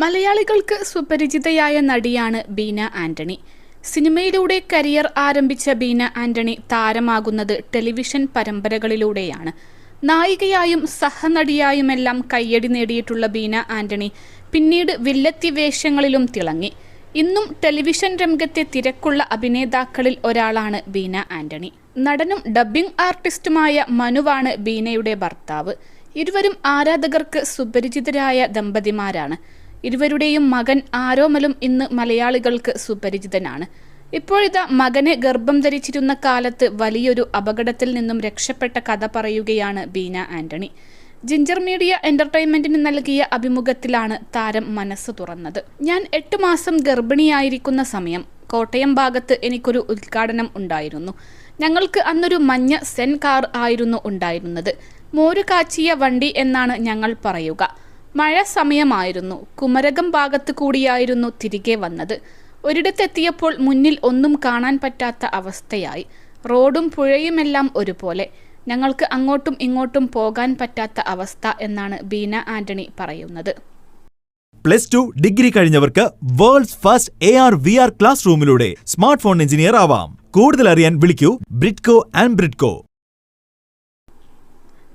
മലയാളികൾക്ക് സുപരിചിതയായ നടിയാണ് ബീന ആന്റണി. സിനിമയിലൂടെ കരിയർ ആരംഭിച്ച ബീന ആന്റണി താരമാകുന്നത് ടെലിവിഷൻ പരമ്പരകളിലൂടെയാണ്. നായികയായും സഹനടിയായുമെല്ലാം കയ്യടി നേടിയിട്ടുള്ള ബീന ആന്റണി പിന്നീട് വില്ലത്തി വേഷങ്ങളിലും തിളങ്ങി. ഇന്നും ടെലിവിഷൻ രംഗത്തെ തിരക്കുള്ള അഭിനേതാക്കളിൽ ഒരാളാണ് ബീന ആന്റണി. നടനും ഡബ്ബിംഗ് ആർട്ടിസ്റ്റുമായ മനുവാണ് ബീനയുടെ ഭർത്താവ്. ഇരുവരും ആരാധകർക്ക് സുപരിചിതരായ ദമ്പതിമാരാണ്. ഇരുവരുടെയും മകൻ ആരോമലും ഇന്ന് മലയാളികൾക്ക് സുപരിചിതനാണ്. ഇപ്പോഴിതാ മകനെ ഗർഭം ധരിച്ചിരുന്ന കാലത്ത് വലിയൊരു അപകടത്തിൽ നിന്നും രക്ഷപ്പെട്ട കഥ പറയുകയാണ് ബീന ആന്റണി. ജിഞ്ചർ മീഡിയ എന്റർടൈൻമെന്റിന് നൽകിയ അഭിമുഖത്തിലാണ് താരം മനസ്സ് തുറന്നത്. ഞാൻ എട്ട് മാസം ഗർഭിണിയായിരിക്കുന്ന സമയം കോട്ടയം ഭാഗത്ത് എനിക്കൊരു ഉദ്ഘാടനം ഉണ്ടായിരുന്നു. ഞങ്ങൾക്ക് അന്നൊരു മഞ്ഞ സെൻ കാർ ആയിരുന്നു ഉണ്ടായിരുന്നത്. മോര് കാച്ചിയ വണ്ടി എന്നാണ് ഞങ്ങൾ പറയുക. മഴ സമയമായിരുന്നു. കുമരകം ഭാഗത്ത് കൂടിയായിരുന്നു തിരികെ വന്നത്. ഒരിടത്തെത്തിയപ്പോൾ മുന്നിൽ ഒന്നും കാണാൻ പറ്റാത്ത അവസ്ഥയായി. റോഡും പുഴയുമെല്ലാം ഒരുപോലെ. ഞങ്ങൾക്ക് അങ്ങോട്ടും ഇങ്ങോട്ടും പോകാൻ പറ്റാത്ത അവസ്ഥ എന്നാണ് ബീന ആന്റണി പറയുന്നത്. Plus two degree കഴിഞ്ഞവർക്ക് world's first A R V R class റൂമിലൂടെ smart phone engineer ആവാം. കൂടുതൽ അറിയാൻ വിളിക്കൂ. ബ്രിഡ്കോ ആൻഡ് ബ്രിഡ്കോ.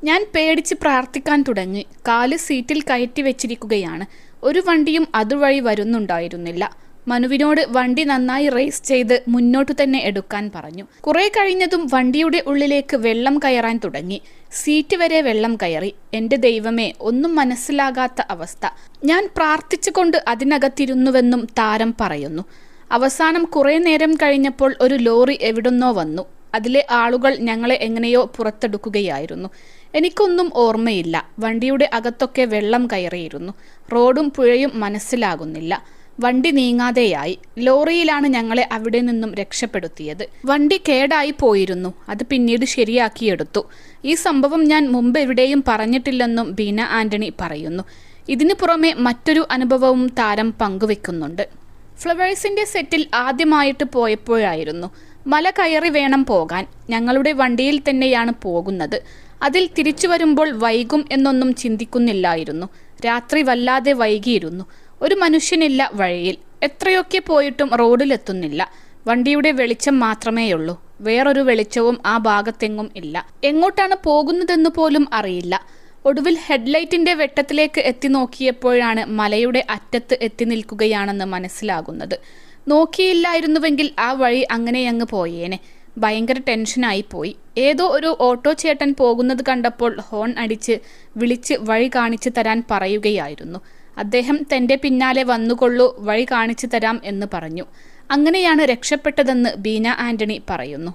ഞാൻ പേടിച്ച് പ്രാർത്ഥിക്കാൻ തുടങ്ങി. കാൽ സീറ്റിൽ കയറ്റി വെച്ചിരിക്കുകയാണ്. ഒരു വണ്ടിയും അതുവഴി വരുന്നുണ്ടായിരുന്നില്ല. മനുവിനോട് വണ്ടി നന്നായി റേസ് ചെയ്ത് മുന്നോട്ടു തന്നെ എടുക്കാൻ പറഞ്ഞു. കുറെ കഴിഞ്ഞതും വണ്ടിയുടെ ഉള്ളിലേക്ക് വെള്ളം കയറാൻ തുടങ്ങി. സീറ്റ് വരെ വെള്ളം കയറി. എന്റെ ദൈവമേ ഒന്നും മനസ്സിലാകാത്ത അവസ്ഥ. ഞാൻ പ്രാർത്ഥിച്ചുകൊണ്ട് അതിനകത്തിരുന്നുവെന്നും താരം പറയുന്നു. അവസാനം കുറെ നേരം കഴിഞ്ഞപ്പോൾ ഒരു ലോറി എവിടുന്നോ വന്നു. അതിലെ ആളുകൾ ഞങ്ങളെ എങ്ങനെയോ പുറത്തെടുക്കുകയായിരുന്നു. എനിക്കൊന്നും ഓർമ്മയില്ല. വണ്ടിയുടെ അകത്തൊക്കെ വെള്ളം കയറിയിരുന്നു. റോഡും പുഴയും മനസ്സിലാകുന്നില്ല. വണ്ടി നീങ്ങാതെയായി. ലോറിയിലാണ് ഞങ്ങളെ അവിടെ നിന്നും രക്ഷപ്പെടുത്തിയത്. വണ്ടി കേടായി പോയിരുന്നു. അത് പിന്നീട് ശരിയാക്കിയെടുത്തു. ഈ സംഭവം ഞാൻ മുമ്പ് എവിടെയും പറഞ്ഞിട്ടില്ലെന്നും ബീന ആന്റണി പറയുന്നു. ഇതിനു പുറമെ മറ്റൊരു അനുഭവവും താരം പങ്കുവെക്കുന്നുണ്ട്. ഫ്ലവേഴ്സിന്റെ സെറ്റിൽ ആദ്യമായിട്ട് പോയപ്പോഴായിരുന്നു. മല കയറി വേണം പോകാൻ. ഞങ്ങളുടെ വണ്ടിയിൽ തന്നെയാണ് പോകുന്നത്. അതിൽ തിരിച്ചു വരുമ്പോൾ വൈകും എന്നൊന്നും ചിന്തിക്കുന്നില്ലായിരുന്നു. രാത്രി വല്ലാതെ വൈകിയിരുന്നു. ഒരു മനുഷ്യനില്ല വഴിയിൽ. എത്രയൊക്കെ പോയിട്ടും റോഡിലെത്തുന്നില്ല. വണ്ടിയുടെ വെളിച്ചം മാത്രമേയുള്ളൂ. വേറൊരു വെളിച്ചവും ആ ഭാഗത്തെങ്ങും ഇല്ല. എങ്ങോട്ടാണ് പോകുന്നതെന്ന് പോലും അറിയില്ല. ഒടുവിൽ ഹെഡ്ലൈറ്റിന്റെ വെട്ടത്തിലേക്ക് എത്തി നോക്കിയപ്പോഴാണ് മലയുടെ അറ്റത്ത് എത്തി നിൽക്കുകയാണെന്ന് മനസ്സിലാകുന്നത്. നോക്കിയില്ലായിരുന്നുവെങ്കിൽ ആ വഴി അങ്ങനെയങ്ങ് പോയേനെ. ഭയങ്കര ടെൻഷനായി പോയി. ഏതോ ഒരു ഓട്ടോ ചേട്ടൻ പോകുന്നത് കണ്ടപ്പോൾ ഹോൺ അടിച്ച് വിളിച്ച് വഴി കാണിച്ചു തരാൻ പറയുകയായിരുന്നു. അദ്ദേഹം തന്റെ പിന്നാലെ വന്നുകൊള്ളൂ വഴി കാണിച്ചു തരാം എന്ന് പറഞ്ഞു. അങ്ങനെയാണ് രക്ഷപ്പെട്ടതെന്ന് ബീന ആന്റണി പറയുന്നു.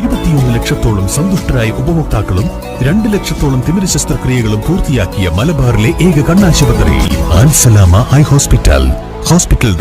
ഇരുപത്തിയൊന്ന് ലക്ഷത്തോളം സന്തുഷ്ടരായ ഉപഭോക്താക്കളും രണ്ട് ലക്ഷത്തോളം തിമിര ശസ്ത്രക്രിയകളും പൂർത്തിയാക്കിയ മലബാറിലെ ഏക കണ്ണാശുപത്രി ഐ ഹോസ്പിറ്റൽ. ഹോസ്പിറ്റൽ